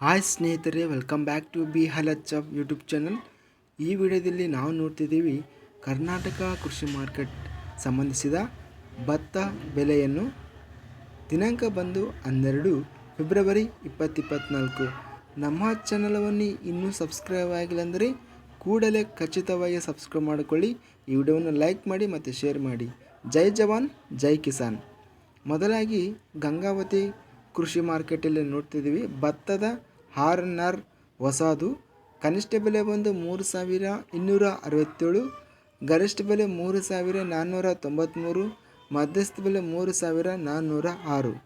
Hi ಸ್ನೇಹಿತರೆ welcome back to B ಹಲಚ್ of YouTube channel ಈ ವಿಡಿಯೋದಲ್ಲಿ ನಾವು ನೋಡ್ತಿದ್ದೀವಿ ಕರ್ನಾಟಕ ಕೃಷಿ ಮಾರ್ಕೆಟ್ ಸಂಬಂಧಿಸಿದ ಭತ್ತ ಬೆಲೆಯನ್ನು ದಿನಾಂಕ ಬಂದು ಹನ್ನೆರಡು ಫೆಬ್ರವರಿ ಇಪ್ಪತ್ತಿಪ್ಪತ್ನಾಲ್ಕು. ನಮ್ಮ ಚಾನಲವನ್ನು ಇನ್ನೂ ಸಬ್ಸ್ಕ್ರೈಬ್ ಆಗಿಲ್ಲ ಅಂದರೆ ಕೂಡಲೇ ಖಚಿತವಾಗಿ ಸಬ್ಸ್ಕ್ರೈಬ್ ಮಾಡಿಕೊಳ್ಳಿ. ಈ ವಿಡಿಯೋವನ್ನು ಲೈಕ್ ಮಾಡಿ ಮತ್ತು ಶೇರ್ ಮಾಡಿ. ಜೈ ಜವಾನ್, ಜೈ ಕಿಸಾನ್. ಮೊದಲಾಗಿ ಗಂಗಾವತಿ ಕೃಷಿ ಮಾರ್ಕೆಟಲ್ಲಿ ನೋಡ್ತಿದ್ದೀವಿ. ಭತ್ತದ ಹಾರ್ನರ್ ಹೊಸದು. ಕನಿಷ್ಠ ಬೆಲೆ ಬಂದು ಮೂರು ಸಾವಿರ ಇನ್ನೂರ ಅರವತ್ತೇಳು. ಗರಿಷ್ಠ ಬೆಲೆ ಮೂರು ಸಾವಿರ ನಾನ್ನೂರ ತೊಂಬತ್ತ್ಮೂರು ಮಧ್ಯಸ್ಥ ಬೆಲೆ ಮೂರು ಸಾವಿರ ನಾನ್ನೂರ ಆರು.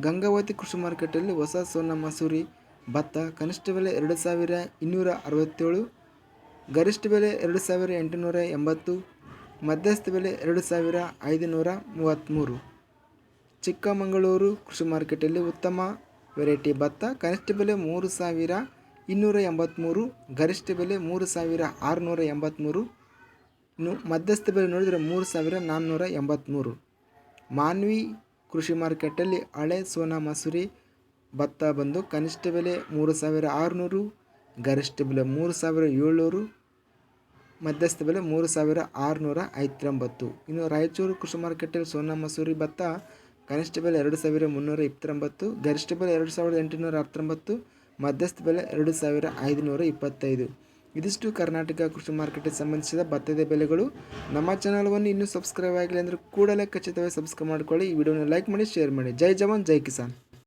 ಗಂಗಾವತಿ ಕೃಷಿ ಮಾರ್ಕೆಟಲ್ಲಿ ಹೊಸ ಸೋನ ಮಸೂರಿ, ಭತ್ತ, ಕನಿಷ್ಠ ಬೆಲೆ ಎರಡು ಸಾವಿರ ಇನ್ನೂರ ಅರವತ್ತೇಳು. ಗರಿಷ್ಠ ಬೆಲೆ ಎರಡು ಸಾವಿರ ಎಂಟುನೂರ ಎಂಬತ್ತು. ಮಧ್ಯಸ್ಥ ಬೆಲೆ ಎರಡು ಸಾವಿರ ಐದುನೂರ ಮೂವತ್ತ್ಮೂರು ಚಿಕ್ಕಮಗಳೂರು ಕೃಷಿ ಮಾರ್ಕೆಟಲ್ಲಿ ಉತ್ತಮ ವೆರೈಟಿ ಭತ್ತ. ಕನಿಷ್ಠ ಬೆಲೆ ಮೂರು ಸಾವಿರ ಇನ್ನೂರ ಎಂಬತ್ತ್ಮೂರು ಗರಿಷ್ಠ ಬೆಲೆ ಮೂರು ಸಾವಿರ ಆರುನೂರ ಎಂಬತ್ತ್ಮೂರು ಇನ್ನು ಮಧ್ಯಸ್ಥ ಬೆಲೆ ನೋಡಿದರೆ ಮೂರು ಸಾವಿರ ನಾನ್ನೂರ ಎಂಬತ್ತ್ಮೂರು ಮಾನ್ವಿ ಕೃಷಿ ಮಾರ್ಕೆಟಲ್ಲಿ ಹಳೆ ಸೋನಾ ಮಸೂರಿ ಭತ್ತ ಬಂದು ಕನಿಷ್ಠ ಬೆಲೆ ಮೂರು ಸಾವಿರ ಆರುನೂರು, ಗರಿಷ್ಠ ಬೆಲೆ ಮೂರು ಸಾವಿರ ಏಳ್ನೂರು, ಮಧ್ಯಸ್ಥ ಬೆಲೆ ಮೂರು ಸಾವಿರ ಆರುನೂರ ಐವತ್ತೊಂಬತ್ತು. ಇನ್ನು ರಾಯಚೂರು ಕೃಷಿ ಮಾರ್ಕೆಟಲ್ಲಿ ಸೋನಾ ಮಸೂರಿ ಭತ್ತ ಕನಿಷ್ಠ ಬೆಲೆ ಎರಡು ಸಾವಿರ ಮುನ್ನೂರ ಇಪ್ಪತ್ತೊಂಬತ್ತು, ಗರಿಷ್ಠ ಬೆಲೆ ಎರಡು ಸಾವಿರದ ಎಂಟುನೂರ ಹತ್ತೊಂಬತ್ತು, ಮಧ್ಯಸ್ಥ ಬೆಲೆ ಎರಡು ಸಾವಿರ ಐದುನೂರ ಇಪ್ಪತ್ತೈದು. ಇದಿಷ್ಟು ಕರ್ನಾಟಕ ಕೃಷಿ ಮಾರ್ಕೆಟ್ಗೆ ಸಂಬಂಧಿಸಿದ ಭತ್ತದ ಬೆಲೆಗಳು. ನಮ್ಮ ಚಾನಲ್ವನ್ನು ಇನ್ನೂ ಸಬ್ಸ್ಕ್ರೈಬ್ ಆಗಿಲ್ಲ ಅಂದರೆ ಕೂಡಲೇ ಖಚಿತವಾಗಿ ಸಬ್ಸ್ಕ್ರೈಬ್ ಮಾಡಿಕೊಳ್ಳಿ. ಈ ವಿಡಿಯೋನ ಲೈಕ್ ಮಾಡಿ, ಶೇರ್ ಮಾಡಿ. ಜೈ ಜವಾನ್, ಜೈ ಕಿಸಾನ್.